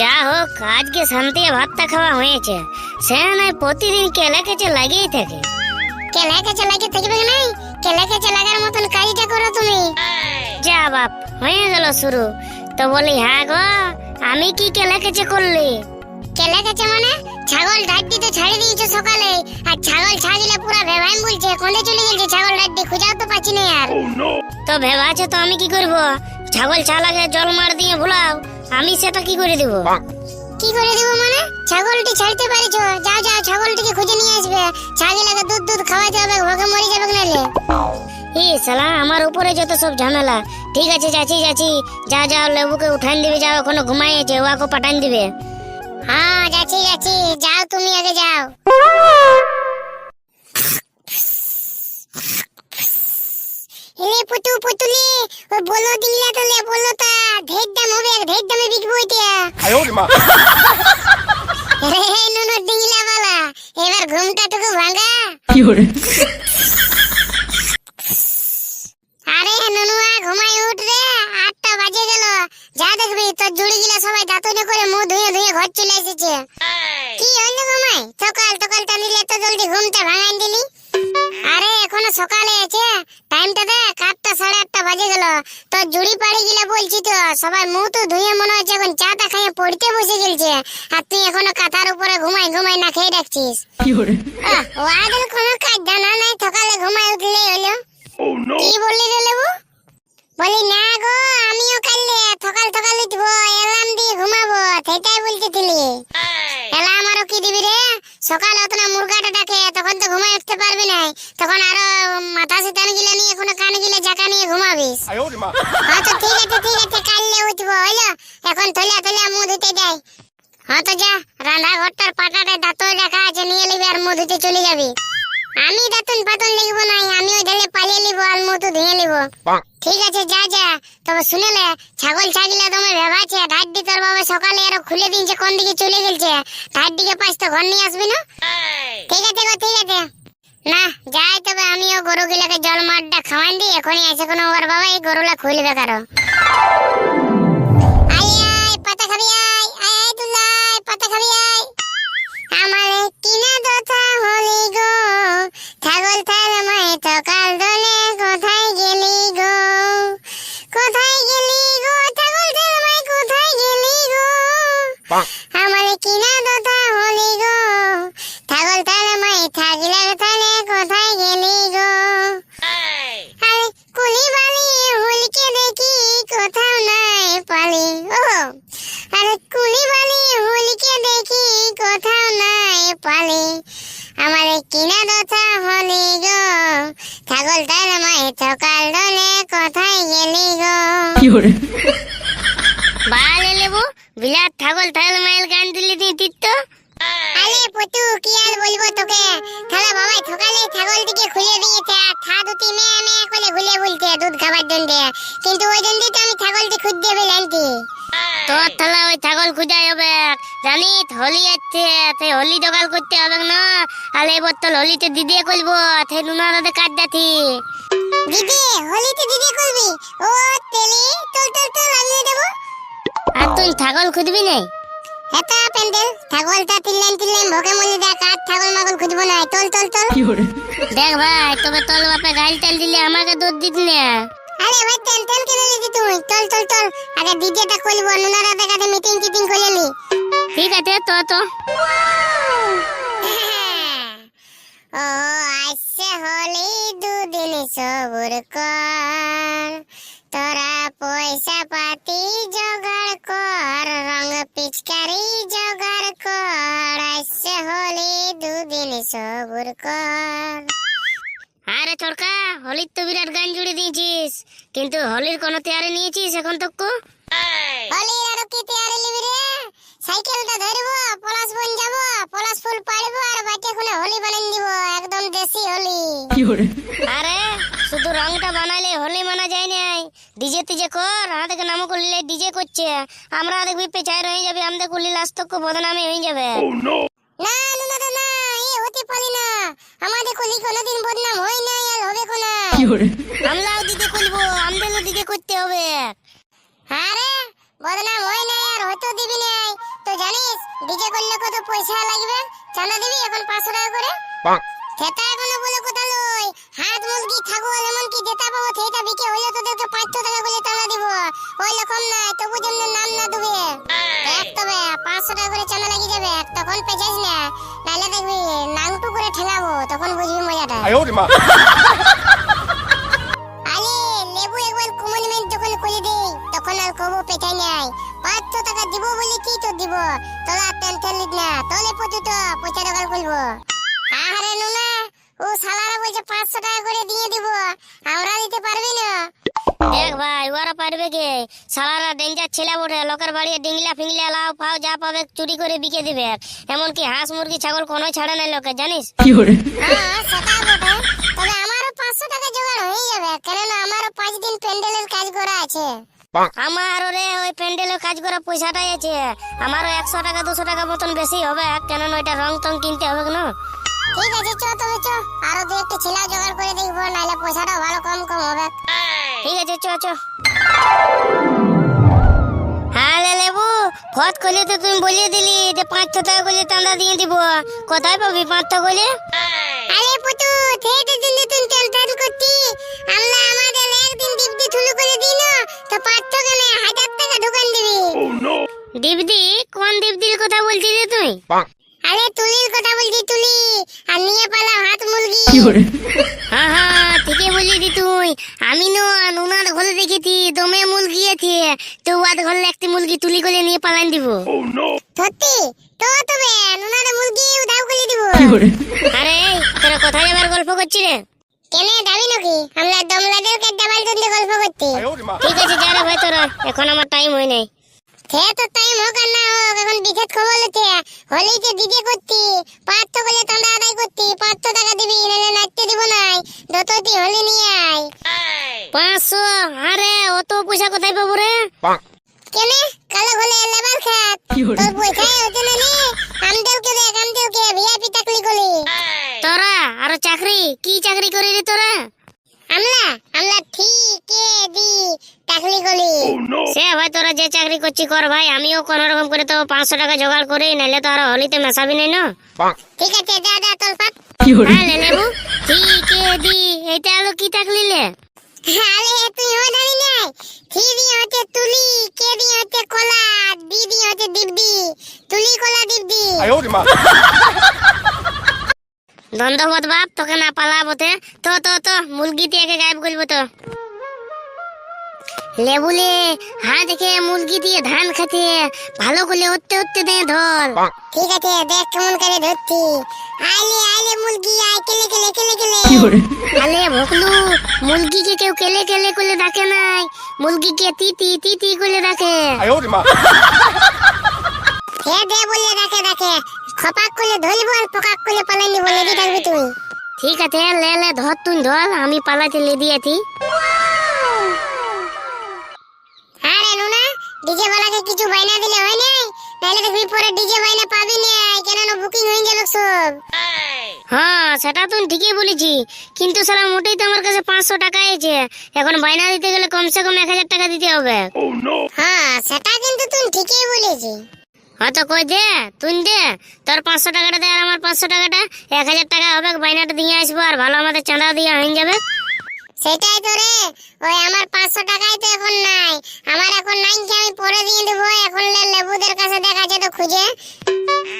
যা হোক আজকে শান্তি ভাতটা খাওয়া হয়েছে। সে নয় প্রতিদিন কেলে কেচে লাগেই থাকে। কেলা কেচে লাগে থাকবে নাই? কেলা কেচে লাগার মতন কাজটা করো তুমি। যা বাপ হয়ে গেল শুরু। তো বলি হ্যাঁ গো আমি কি কেলে কেচে করলি? কেলা কেচে মানে? ছাগল ডাড্ডি তো ছাড়ি দিয়েছ সকালে। আর ছাগল ছাড়িলে পুরো ভেবাইম বলছে কোনে চলে গেছে ছাগল ডাড্ডি খুঁজাও তো পাচ্ছি না আর। তো ভেবা আছে তো আমি কি করব? ছাগল ছালাকে জল মার দিয়ে ভুলাও আমি সেটা কি করে দেব? কি করে দেবো মানে? ছাগলটি ছাড়তে পারিছো? যাও যাও ছাগলটিকে খুঁজে নিয়ে আসবে। ছাগলকে দুধ দুধ খাওয়াতে হবে ভোগে মরে যাবে নালে ই সালা আমার উপরে যত সব ঝামেলা। ঠিক আছে যাচ্ছি যাচ্ছি। যা যাও লেবুকে উঠান দিবে যাও এখনও ঘুমাইছে ওয়াকে পাঠান দিবে। হ্যাঁ যাচ্ছি যাচ্ছি। যাও তুমি আগে যাও। এলে পুতু পুতুলি ও বলো দিল্লা তোলে বলো তা ঢের দাম হবে আর ঢের দামে বিকবো এটা আয় ওরে মা। রে ননু দিল্লা বালা এবার ঘুমটা টুকু ভাঙা। কি ওরে? আরে ননুয়া ঘুমাই উঠ রে আটটা বাজে গেল। যা দেখবি তোর জুড়ি গিলা সবাই দাঁতনে করে মুখ ধুয়ে ধুয়ে ঘর চলে এসেছে। কি হইল ঘুমাই? সকাল সকাল টানিলে এত জলদি ঘুমটা ভাঙাই দিলি? আরে এখনও সকালে আছে টাইমটা দেখ আটটা সাড়ে আটটা বাজে গেল। তো জুড়ি পাড়ি গিলা বলছি তো সবাই মুখ তো ধুয়ে মনে হচ্ছে এখন চাটা খাইয়ে পড়তে বসে গেলছে। আর তুই এখনও কাঁথার উপরে ঘুমাই ঘুমাই না খেয়ে রাখছিস ও আহ, কোনো কাজ জানা নাই সকালে ঘুমাই উঠলে হলো। কি বললি রে লেবু? বলি না গো আমিও কালকে সকাল সকাল উঠবো এলাম দিয়ে ঘুমাবো সেটাই বলতেছিলি। এলা আমারও কি দিবি রে? সকাল অত মুরগাটা ডাকে তখন তো ঘুমাই উঠতে পারবি না তখন আরও মাথা সিতান গিলে নিয়ে কোনো কান গিলে জাকা নিয়ে ঘুমাবি আচ্ছা হ্যাঁ, ঠিক আছে ঠিক আছে কালকে উঠবো হইল? এখন থলিয়া থলিয়া মুখ ধুতে যাই। হ্যাঁ তো যা রান্নাঘরটার পাটাটা দাঁতই রাখা আছে নিয়ে নিবি আর মুখ ধুতে চলে যাবি। আমি দাঁতন পাতন লিখব নাই আমি ওই ঢেলে পালিয়ে নিব আর মুখ তো ধুয়ে নিব ঠিক আছে যা যা। তবে শুনেলে ছাগল ছাগিলা তোমার ভেবাছে ঢাড্ডি তোর বাবা সকালে আরও খুলে দিনছে কোন দিকে চলে গেলছে। ঢাড্ডিকে পাঁচ তো ঘর নিয়ে আসবি না? ঠিক আছে গো ঠিক আছে। না যাই তবে আমিও গরু গিলাকে জল মারটা খাওয়ান দিই এখনই আছে কোনো ওর বাবা এই গরুলা খুলবে কারও। ছাগল সকাল দলে কোথায় গেলি গো? বালে লেবু বিলাত ছাগল থাল মাইল গান দিলি তুই তিত্ত আরে পুতু কি আর বলব তোকে? সকালে ছাগল দিকে খুলে দিয়েছে আর থা দুটি মেয়ে মেয়ে করে ঘুলে বলছে দুধ খাবার জন্য। কিন্তু ওই জন্য তো আমি ছাগলটি খুঁজতে পেলামটি তোর থালা ওই ছাগল খুঁজাই হবে জানি হোলি যাচ্ছে তে হোলি জোগাড় করতে হবে না। আর এই বোতল হোলিতে দিদিয়ে করব তে নুনারাতে কাট যাচ্ছি। দিদি হোলিতে দিদি করবি? ও তেলি তোল তোল তোল লাগিয়ে দেবো। আর তুই ছাগল খুঁজবি নাই এটা প্যান্ডেল। ছাগলটা তিনলাইন তিনলাইন ভোগে মরে দেখ আর ছাগল মাগল খুঁজবো না। তোল তোল তোল। দেখ ভাই তবে তোর বাপে গাইল টাইল দিলে আমাকে দুধ দিত না। আরে ভাই তেল তেল কেন দিদি তুই। চল চল চল আগে ডিজেটা করব নুনারা দেখাতে মিটিং টিটিং করে নি। ঠিক আছে তো তো ও আসছে হলি দুদিন সবুর কর। তোরা পয়সা পাতি জোগাড় কর রং পিচকারি জোগাড় কর। আসছে হলি দুদিন সবুর কর। আরে চড়কা হোলির তো বিরাট গান জুড়ে দিয়েছিস। কিন্তু হোলির কোনো তৈরি নিয়েছিস এখন তো কো হলির আরও কি তৈরি লিবি রে? সাইকেলটা ধরবো পলাশ বন যাব পলাশ ফুল পাড়বো আর বাচ্চা খুলে হোলি বানিয়ে দিব একদম দেশি হোলি। আরে শুধু রংটা বানাইলে হোলি মানা যায় নাই ডিজে তিজে কর আমাদেরকে নামও করলে ডিজে করছে। আমরা দেখবি পেছায় রয়ে যাবে আমাদের করলে লাস্ট বদনামে হয়ে যাবে। oh, না না না না এ হতে পারি না। আমাদের করলে কোনোদিন বদনাম হয় নাই আর হবে কোনা আমরাও দিকে করব আমাদেরও দিকে করতে হবে। আরে বদনাম হয় নাই আর হয়তো দিবি নাই। তো জানিস ডিজে করলে কত পয়সা লাগবে? চাঁদা দিবি এখন পাঁচশো টাকা করে? সেটা এখনও বলে কথা লই। হাত মুরগি ছাগল এমনকি যেটা পাবো সেটা বিকে হইলে তোদেরকে পাঁচশো টাকা করে চাঁদা দিব। ওই রকম নাই তবু যেমনি নাম না দুবে দেখ তবে পাঁচশো টাকা করে চাঁদা লাগি যাবে তখন পেঁচাইস না। নাহলে দেখবি নাংটু করে ঠেলাবো তখন বুঝবি মজাটা। নাই পাঁচশো টাকা দিব বলে কি তো দিব? টেনশন লিখ না তোলে পর্যন্ত পয়সা জোগাড় করব। আরে নুনা ও সালারা বলছে পাঁচশো টাকা করে দিয়ে দিব। আমরা দিতে পারবি না। দেখ ভাই ওরা পারবে কে? সালারা ডেঞ্জার ছেলে বটে লোকের বাড়ি ডিংলা ফিংলা লাউ ফাও যা পাবে চুরি করে বিকে দিবে। এমনকি হাঁস মুরগি ছাগল কোনো ছাড়ে নাই লোকে জানিস? হ্যাঁ সেটা বটে। তবে আমারও পাঁচশো টাকা জোগাড় হয়ে যাবে কেননা আমারও পাঁচ দিন প্যান্ডেলের কাজ করা আছে। আমারও রে ওই প্যান্ডেলের কাজ করা পয়সাটাই আছে। আমারও একশো টাকা দুশো টাকা মতন বেশি হবে। কেননা ওইটা রং টং কিনতে হবে না ঠিক আছে চ তবে চ। আরও দু একটা ছেলে জোগাড় করে দেখব নাহলে পয়সাটা ভালো কম কম হবে। ঠিক আছে চ চ। হ্যাঁ লে লেবু ফত করলে তো তুমি বলিয়ে দিলি যে পাঁচশো টাকা করলে চাঁদা দিয়ে দিব। কোথায় পাবি পাঁচশো করলে আরে পুতু দিবদি কোন দীপদির কথা বলছিলে তুই আরে তুলির কথা বলছি তুলি। আর নিয়ে পালা হাত মুরগি। হ্যাঁ হ্যাঁ ঠিকই বলেছি তুই। আমি নো উনার ঘরে দেখেছি দমে মুরগি আছে। তো উয়ার ঘরে একটি মুরগি তুলি করে নিয়ে পালান দিব। সত্যি? তো তবে উনার মুরগি উধাও করে দিব। আরে তোরা কোথায় এবার গল্প করছিস রে? কেনে যাবি নাকি? আমরা দমলাদের কেটে বালতন গল্প করতে। ঠিক আছে যারা ভাই তোরা। এখন আমার টাইম হয় নাই। সে তো টাইম হোক আর না হোক এখন বিশেষ খবর হচ্ছে হলেই যে ডিজে করতি পাঁচশো করে চাঁদা আদায় করতি পাঁচশো টাকা দিবি নাহলে নাচতে দিব নাই যতটি হলি নিয়ে আয়। পাঁচশো আরে অত পয়সা কোথায় পাবো রে? কেনে? কালো ঘলে লেবার খাত। তোর পয়সাই হচ্ছে না নে? আমদেরকে দেখ আমদেরকে ভিআইপি চাকরি করি। তোরা আরও চাকরি? কি চাকরি করি রে তোরা? আমলা আমলা ঠিকে দি টাকলি করি সে ভাই তোরা যে চাকরি করছি কর ভাই আমিও কোন রকম করে তো পাঁচশো টাকা জোগাড় করি নাহলে তো আর হলিতে মেশাবি নাই না? ঠিক আছে যা যা তোর পাত হ্যাঁ লেলেবু ঠিকে দি এটা হলো কি চাকরিলে আরে তুই ও জানি না থিবি হচ্ছে তুলি কে কেবি হচ্ছে কলা দিদি হচ্ছে দিবদি তুলি কলা দিবদি আয় ওরে মা ধন্যবাদ বাপ তোকে না পালাবোতে। তো তো তো মুরগি দিয়ে গায়েব করব তো। লেবুলে হ্যাঁ দেখে মুরগি দিয়ে ধান খাতে ভালো করে উঠতে উঠতে দে ধর। ঠিক আছে দেখ কেমন করে ধরছি। আইলে আইলে মুরগি আই কেলে কেলে কেলে কেলে। আলে ভকলু মুরগিকে কেউ কেলে কেলে করে ডাকে নাই। মুরগিকে তিতি তিতি করে ডাকে। দে দে বলে রাখে রাখে। খপাক করে ধরবি আর পকাক করে পালাইনি বলে দি থাকবি তুই ঠিক আছে লে লে ধর তুই ধর আমি পালাতে লে দিয়েছি আরে হ্যাঁ নুনা ডিজে বালাকে কিছু বাইনা দিলে হয় নাই? তাহলে দেখবি পরে ডিজে বাইনা পাবি না কেন বুকিং হয়ে যাবে সব। হ্যাঁ সেটা তুই ঠিকই বলেছি। কিন্তু সারা মোটেই তো আমার কাছে পাঁচশো টাকা আছে এখন বাইনা দিতে গেলে কমসে কম এক হাজার টাকা দিতে হবে। হ্যাঁ সেটা কিন্তু তুই ঠিকই বলেছিস। হ্যাঁ তো কই দে তুই দে। তোর পাঁচশো টাকাটা দে আর আমার পাঁচশো টাকাটা। এক হাজার টাকা হবে বাইনাটা দিয়ে আসব আর ভালো আমাদের চাঁদা দিয়ে হয়ে যাবে। সেটাই তো রে। ওই আমার পাঁচশো টাকাই তো এখন নাই। আমার এখন নাই কি আমি পরে দিয়ে দেবো এখন লেবুদের কাছে দেখা তো খুঁজে।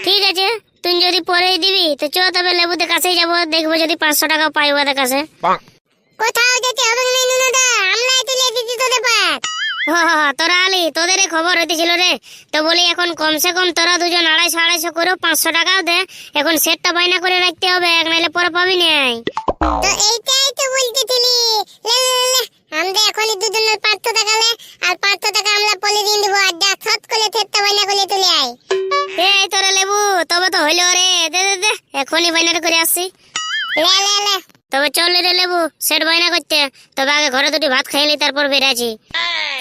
ঠিক আছে তুই যদি পরেই দিবি তো চ তবে লেবুদের কাছেই যাব দেখব যদি পাঁচশো টাকা পাই ওদের কাছে। কোথাও যেতে হবে না নুনুদা? আমরাই তুলে দিদি তোদের পাত হ, হ, হ, তোরা আলি তোদের খবর হইতেছিল রে। তো বলি এখন কমসে কম তোরা দুজন আড়াইশো আড়াইশো করে পাঁচশো টাকাও দে। এখন সেটটা বাইনা করে রাখতে হবে এক নাইলে পরে পাবি নাই তো এইটাই তো বলতেছিলি। আমরা এখনই দুজনের পাঁচশো টাকা লে আর পাঁচশো টাকা আমরা পলি দিয়ে দেবো আর যা সৎ করে থেত্তা বাইনা করে তুলে আয় এই তোরা লেবু তবে তো হইল রে দে দে দে এখনই বাইনাটা করে আসছি। লে লে লে। তবে চল রে লেবু সেট বাইনা করতে। তবে আগে ঘরে দুটি ভাত খাইলি তারপর বেরাছি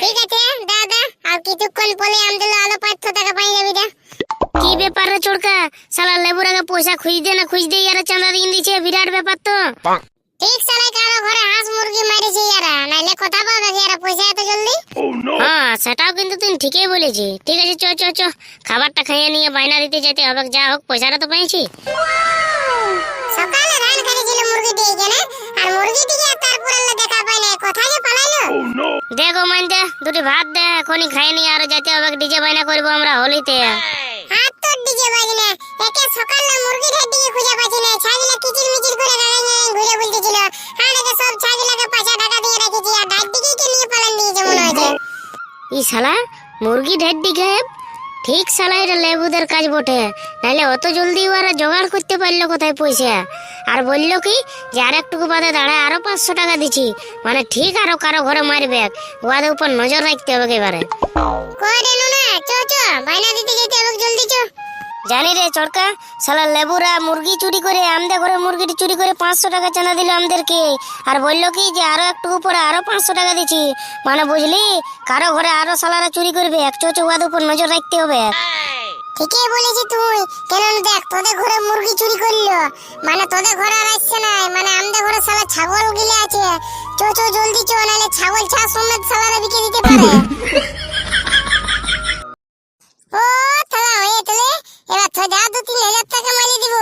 ঠিক আছে দাদা আর কিছুক্ষণ পরে আমাদের আলো পাঁচশো টাকা পাই যাবি দা। কি ব্যাপার রে চোরকা? সালা লেবুর আগে পয়সা খুঁজতে না খুঁজতে ইয়ারা চাঁদা দিয়ে দিচ্ছে বিরাট ব্যাপার তো। ঠিক সালাই কারও ঘরে হাঁস মুরগি মারিছে ইয়ারা নাইলে কথা পাবে ইয়ারা পয়সা এত জলদি? হ্যাঁ সেটাও কিন্তু তুই ঠিকই বলেছি। ঠিক আছে চ চ চ। খাবারটা খাইয়ে নিয়ে বাইনা দিতে যেতে হবে যা হোক পয়সাটা তো পেয়েছি সকালে খাইছিল মুরগি দিয়ে কেনে আর মুরগি দিকে তারপর আল্লাহ দেখা পাই কোথায় পালাইলো। দেখো মানতে দুটি ভাত দে এখনই খাই নিয়ে আরও যেতে হবে ডিজে বাইনা করব আমরা হোলিতে। আর তোর দিকে বাজি না একে সকালে মুরগি ঢের দিকে খুঁজে পাচ্ছি না ছাগিলা কিচির মিচির করে দাঁড়াই নিয়ে ঘুরে বলতেছিল। আর একে সব ছাগিলাকে পাঁচা টাকা দিয়ে রেখেছি আর ডাক দিকেই কে নিয়ে পালান দিয়েছে হচ্ছে ই শালা মুরগি ঢের দিকে ঠিক শালা এটা লেবুদের কাজ বটে নাহলে অত জলদি ওরা জোগাড় করতে পারল কোথায় পয়সা? আর বলল কি যে আর একটুকু বাদে দাঁড়ায় আরও পাঁচশো টাকা দিচ্ছি মানে ঠিক আরও কারও ঘরে মারবে ওদের উপর নজর রাখতে হবে এবারে কই রে নুনা চো চো বাইনা দিতে যেতে হবে জলদি চো জানি রে চড়কা শালা লেবুরা মুরগি চুরি করে আমাদের ঘরে মুরগিটি চুরি করে পাঁচশো টাকা চানা দিল আমাদেরকে আর বলল কি যে আরও একটু উপরে আরও পাঁচশো টাকা দিচ্ছি মানে বুঝলি কারও ঘরে আরও শালারা চুরি করবে এক চোচো ওয়াদের উপর নজর রাখতে হবে ঠিকই বলেছি তুই। কেন দেখ তোদের ঘরে মুরগি চুরি করল। মানে তোদের ঘরে আর আসছে না। মানে আমাদের ঘরে সালা ছাগল গিলে আছে। চো চো জলদি চো নাহলে ছাগল ছা সমেত সালারা বিকে দিতে পারে। ও তালা হয়ে তাহলে এবার তো যা দু তিন হাজার টাকা মালি দিব।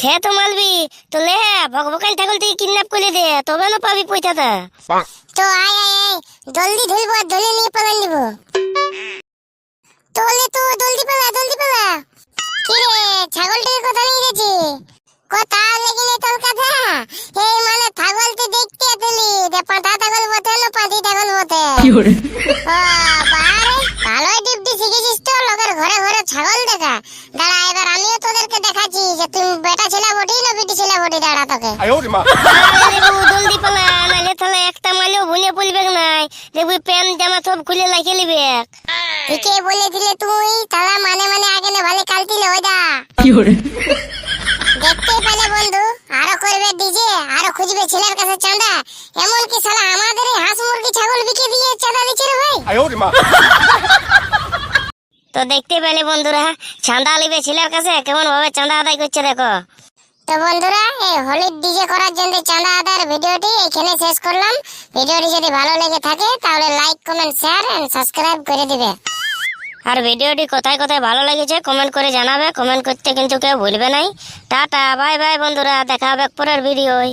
খেয়ে তো মালবি। তো লে ভগবকাল ছাগল থেকে কিডন্যাপ করে দে তবে না পাবি পয়সাটা। তো আয় আয় আয়। জলদি আর ধরে নিয়ে পালান গেছে কথা লেগিলে তোর কথা। এই মানে ছাগল দেখতে তুলি যে পাঁঠা ছাগল বটে না পাঁচি ছাগল বটে। ভালোই ডিপটি শিখেছিস তো লোকের ঘরে ঘরে ছাগল দেখা। দাঁড়া এবার আমিও তোদেরকে দেখাচ্ছি যে তুমি বেটা ছেলে বটি না বিটি ছেলে বটি। দাঁড়া তোকে। জলদি তাহলে একটা মাইলেও ভুলে বলবে নাই দেখবি প্যান্ট জামা সব খুলে লাগিয়ে নিবে ঠিকই বলে দিলে তুই তালা মানে মানে আগে না ভালো কালতি না ওইটা কি দেখতে পেলে বন্ধু। আরও করবে ডিজে আরও খুঁজবে ছেলের কাছে চাঁদা। এমন কি সালা আমাদের হাঁস মুরগি ছাগল বিকে দিয়ে চাঁদা দিচ্ছে রে ভাই। তো দেখতে পেলে বন্ধুরা চাঁদা লিবে ছেলের কাছে কেমন ভাবে চাঁদা আদায় করছে দেখো। তো বন্ধুরা এই হোলির ডিজে করার জন্য চাঁদা আদার ভিডিওটি এখানে শেষ করলাম। ভিডিওটি যদি ভালো লেগে থাকে তাহলে like comment share and subscribe করে দিবে। আর ভিডিওটি কোথায় কোথায় ভালো লেগেছে কমেন্ট করে জানাবে। কমেন্ট করতে কিন্তু কেউ ভুলবে নাই। টাটা, বাই বাই বন্ধুরা, দেখা হবে পরের ভিডিওয়।